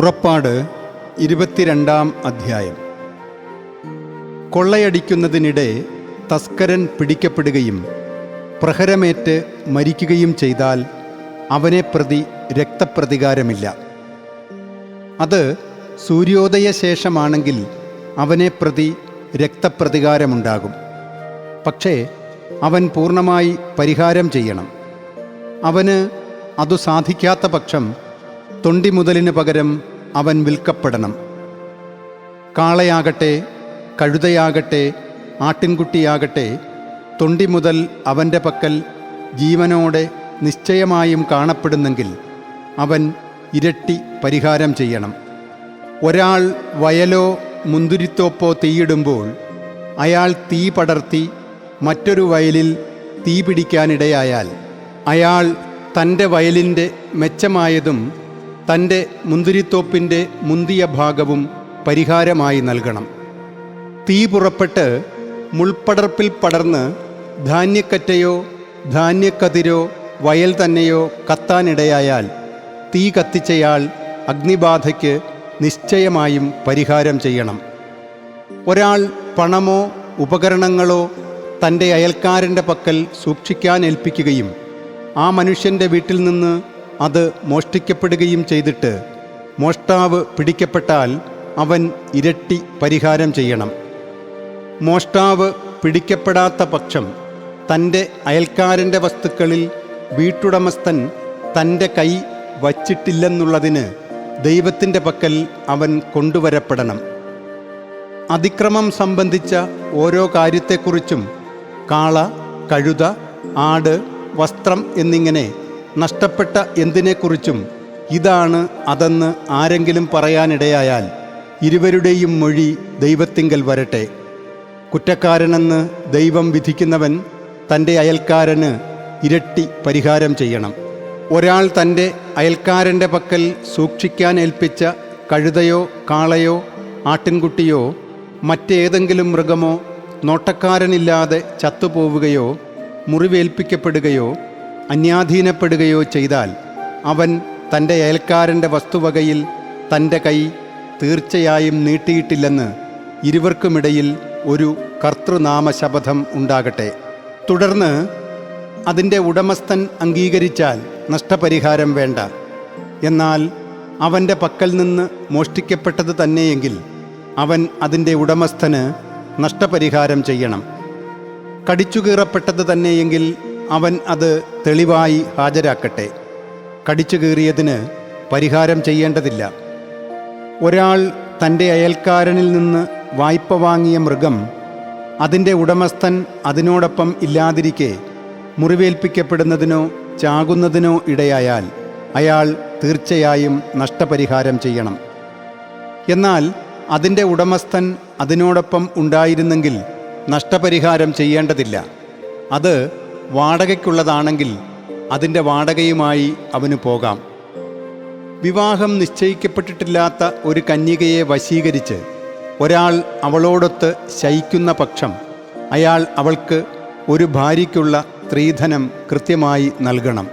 പുറപ്പാട് ഇരുപത്തിരണ്ടാം അധ്യായം. കൊള്ളയടിക്കുന്നതിനിടെ തസ്കരൻ പിടിക്കപ്പെടുകയും പ്രഹരമേറ്റ് മരിക്കുകയും ചെയ്താൽ അവനെ പ്രതി രക്തപ്രതികാരമില്ല. അത് സൂര്യോദയ ശേഷമാണെങ്കിൽ അവനെ പ്രതി രക്തപ്രതികാരമുണ്ടാകും. പക്ഷേ അവൻ പൂർണമായി പരിഹാരം ചെയ്യണം. അവന് അതു സാധിക്കാത്ത പക്ഷം തൊണ്ടി മുതലിന് പകരം അവൻ വിൽക്കപ്പെടണം. കാളയാകട്ടെ കഴുതയാകട്ടെ ആട്ടിൻകുട്ടിയാകട്ടെ തൊണ്ടി മുതൽ അവന്റെ പക്കൽ ജീവനോടെ നിശ്ചയമായും കാണപ്പെടുന്നെങ്കിൽ അവൻ ഇരട്ടി പരിഹാരം ചെയ്യണം. ഒരാൾ വയലോ മുന്തിരിത്തോപ്പോ തീയിടുമ്പോൾ അയാൾ തീ പടർത്തി മറ്റൊരു വയലിൽ തീ പിടിക്കാനിടയായാൽ അയാൾ തന്റെ വയലിന്റെ മെച്ചമായതും തന്റെ മുന്തിരിത്തോപ്പിന്റെ മുന്തിയ ഭാഗവും പരിഹാരമായി നൽകണം. തീ പുറപ്പെട്ട് മുൾപ്പടർപ്പിൽ പടർന്ന് ധാന്യക്കറ്റയോ ധാന്യക്കതിരോ വയൽ തന്നെയോ കത്താനിടയായാൽ തീ കത്തിച്ചയാൾ അഗ്നിബാധയ്ക്ക് നിശ്ചയമായും പരിഹാരം ചെയ്യണം. ഒരാൾ പണമോ ഉപകരണങ്ങളോ തന്റെ അയൽക്കാരന്റെ പക്കൽ സൂക്ഷിക്കാൻ ഏൽപ്പിക്കുകയും ആ മനുഷ്യന്റെ വീട്ടിൽ നിന്ന് അത് മോഷ്ടിക്കപ്പെടുകയും ചെയ്തിട്ട് മോഷ്ടാവ് പിടിക്കപ്പെട്ടാൽ അവൻ ഇരട്ടി പരിഹാരം ചെയ്യണം. മോഷ്ടാവ് പിടിക്കപ്പെടാത്ത പക്ഷം തന്റെ അയൽക്കാരന്റെ വസ്തുക്കളിൽ വീട്ടുടമസ്ഥൻ തന്റെ കൈ വച്ചിട്ടില്ലെന്നുള്ളതിന് ദൈവത്തിന്റെ പക്കൽ അവൻ കൊണ്ടുവരപ്പെടണം. അതിക്രമം സംബന്ധിച്ച ഓരോ കാര്യത്തെക്കുറിച്ചും കാള കഴുത ആട് വസ്ത്രം എന്നിങ്ങനെ നഷ്ടപ്പെട്ട എന്തിനെക്കുറിച്ചും ഇതാണ് അതെന്ന് ആരെങ്കിലും പറയാനിടയായാൽ ഇരുവരുടെയും മൊഴി ദൈവത്തിങ്കൽ വരട്ടെ. കുറ്റക്കാരനെന്ന് ദൈവം വിധിക്കുന്നവൻ തന്റെ അയൽക്കാരന് ഇരട്ടി പരിഹാരം ചെയ്യണം. ഒരാൾ തന്റെ അയൽക്കാരന്റെ പക്കൽ സൂക്ഷിക്കാൻ ഏൽപ്പിച്ച കഴുതയോ കാളയോ ആട്ടിൻകുട്ടിയോ മറ്റേതെങ്കിലും മൃഗമോ നോട്ടക്കാരനില്ലാതെ ചത്തുപോവുകയോ മുറിവേൽപ്പിക്കപ്പെടുകയോ അന്യാധീനപ്പെടുകയോ ചെയ്താൽ അവൻ തന്റെ അയൽക്കാരന്റെ വസ്തുവകയിൽ തന്റെ കൈ തീർച്ചയായും നീട്ടിയിട്ടില്ലെന്ന് ഇരുവർക്കുമിടയിൽ ഒരു കർത്തൃനാമശപഥം ഉണ്ടാകട്ടെ. തുടർന്ന് അതിന്റെ ഉടമസ്ഥൻ അംഗീകരിച്ചാൽ നഷ്ടപരിഹാരം വേണ്ട. എന്നാൽ അവന്റെ പക്കൽ നിന്ന് മോഷ്ടിക്കപ്പെട്ടത് തന്നെയെങ്കിൽ അവൻ അതിന്റെ ഉടമസ്ഥന് നഷ്ടപരിഹാരം ചെയ്യണം. കടിച്ചുകീറപ്പെട്ടത് തന്നെയെങ്കിൽ അവൻ അത് തെളിവായി ഹാജരാക്കട്ടെ. കടിച്ചു കീറിയതിന് പരിഹാരം ചെയ്യേണ്ടതില്ല. ഒരാൾ തന്റെ അയൽക്കാരനിൽ നിന്ന് വായ്പ വാങ്ങിയ മൃഗം അതിന്റെ ഉടമസ്ഥൻ അതിനോടൊപ്പം ഇല്ലാതിരിക്കെ മുറിവേൽപ്പിക്കപ്പെടുന്നതിനോ ചാകുന്നതിനോ ഇടയായാൽ അയാൾ തീർച്ചയായും നഷ്ടപരിഹാരം ചെയ്യണം. എന്നാൽ അതിന്റെ ഉടമസ്ഥൻ അതിനോടൊപ്പം ഉണ്ടായിരുന്നെങ്കിൽ നഷ്ടപരിഹാരം ചെയ്യേണ്ടതില്ല. അത് വാടകയ്ക്കുള്ളതാണെങ്കിൽ അതിന്റെ വാടകയുമായി അവന് പോകാം. വിവാഹം നിശ്ചയിക്കപ്പെട്ടിട്ടില്ലാത്ത ഒരു കന്യകയെ വശീകരിച്ച് ഒരാൾ അവളോടൊത്ത് ശയിക്കുന്ന പക്ഷം അയാൾ അവൾക്ക് ഒരു ഭാര്യയ്ക്കുള്ള സ്ത്രീധനം കൃത്യമായി നൽകണം.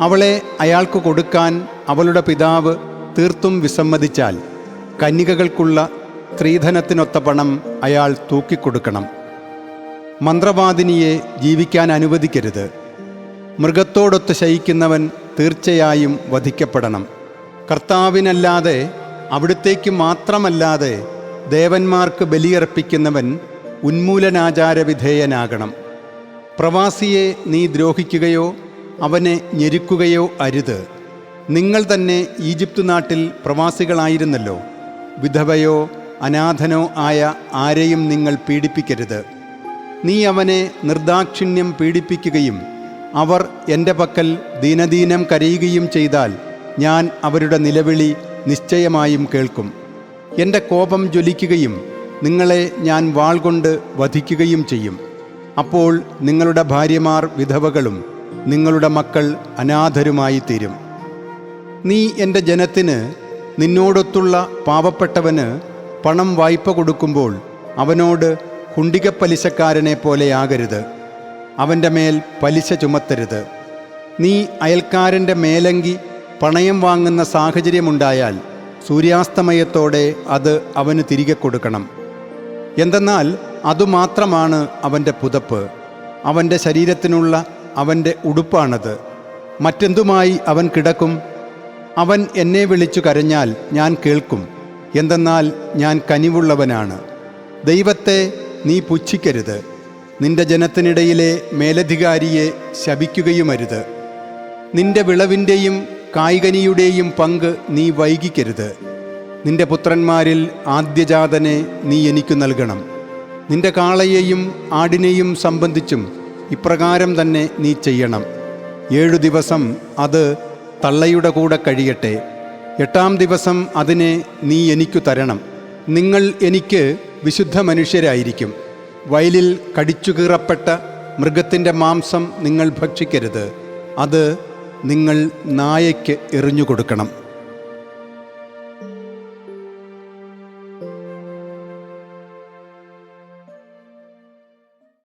അവളെ അയാൾക്ക് കൊടുക്കാൻ അവളുടെ പിതാവ് തീർത്തും വിസമ്മതിച്ചാൽ കന്യകകൾക്കുള്ള സ്ത്രീധനത്തിനൊത്ത പണം അയാൾ തൂക്കിക്കൊടുക്കണം. മന്ത്രവാദിനിയെ ജീവിക്കാൻ അനുവദിക്കരുത്. മൃഗത്തോടൊത്ത് ശയിക്കുന്നവൻ തീർച്ചയായും വധിക്കപ്പെടണം. കർത്താവിനല്ലാതെ അവിടുത്തേക്ക് മാത്രമല്ലാതെ ദേവന്മാർക്ക് ബലിയർപ്പിക്കുന്നവൻ ഉന്മൂലനാചാരവിധേയനാകണം. പ്രവാസിയെ നീ ദ്രോഹിക്കുകയോ അവനെ ഞെരുക്കുകയോ അരുത്. നിങ്ങൾ തന്നെ ഈജിപ്തു നാട്ടിൽ പ്രവാസികളായിരുന്നല്ലോ. വിധവയോ അനാഥനോ ആയ ആരെയും നിങ്ങൾ പീഡിപ്പിക്കരുത്. നീ അവനെ നിർദാക്ഷിണ്യം പീഡിപ്പിക്കുകയും അവർ എന്റെ പക്കൽ ദീനദീനം കരയുകയും ചെയ്താൽ ഞാൻ അവരുടെ നിലവിളി നിശ്ചയമായും കേൾക്കും. എന്റെ കോപം ജ്വലിക്കുകയും നിങ്ങളെ ഞാൻ വാൾ കൊണ്ട് വധിക്കുകയും ചെയ്യും. അപ്പോൾ നിങ്ങളുടെ ഭാര്യമാർ വിധവകളും നിങ്ങളുടെ മക്കൾ അനാഥരുമായി തീരും നീ എന്റെ ജനത്തിന് നിന്നോടൊത്തുള്ള പാവപ്പെട്ടവന് പണം വായ്പ കൊടുക്കുമ്പോൾ അവനോട് കുണ്ടിക പലിശക്കാരനെ പോലെയാകരുത്. അവന്റെ മേൽ പലിശ ചുമത്തരുത്. നീ അയൽക്കാരന്റെ മേലങ്കി പണയം വാങ്ങുന്ന സാഹചര്യമുണ്ടായാൽ സൂര്യാസ്തമയത്തോടെ അത് അവന് തിരികെ കൊടുക്കണം. എന്തെന്നാൽ അതുമാത്രമാണ് അവന്റെ പുതപ്പ്. അവന്റെ ശരീരത്തിനുള്ള അവന്റെ ഉടുപ്പാണത്. മറ്റെന്തുമായി അവൻ കിടക്കും? അവൻ എന്നെ വിളിച്ചു കരഞ്ഞാൽ ഞാൻ കേൾക്കും. എന്തെന്നാൽ ഞാൻ കനിവുള്ളവനാണ്. ദൈവത്തെ നീ പുച്ഛിക്കരുത്. നിന്റെ ജനത്തിനിടയിലെ മേലധികാരിയെ ശപിക്കുകയുമരുത്. നിന്റെ വിളവിന്റെയും കായികനിയുടെയും പങ്ക് നീ വൈകിക്കരുത്. നിന്റെ പുത്രന്മാരിൽ ആദ്യജാതനെ നീ എനിക്ക് നൽകണം. നിന്റെ കാളയെയും ആടിനെയും സംബന്ധിച്ചും ഇപ്രകാരം തന്നെ നീ ചെയ്യണം. ഏഴു ദിവസം അത് തള്ളയുടെ കൂടെ കഴിയട്ടെ. എട്ടാം ദിവസം അതിനെ നീ എനിക്കു തരണം. നിങ്ങൾ എനിക്ക് വിശുദ്ധ മനുഷ്യരായിരിക്കും. വയലിൽ കടിച്ചുകീറപ്പെട്ട മൃഗത്തിന്റെ മാംസം നിങ്ങൾ ഭക്ഷിക്കരുത്. അത് നിങ്ങൾ നായയ്ക്ക് എറിഞ്ഞു കൊടുക്കണം.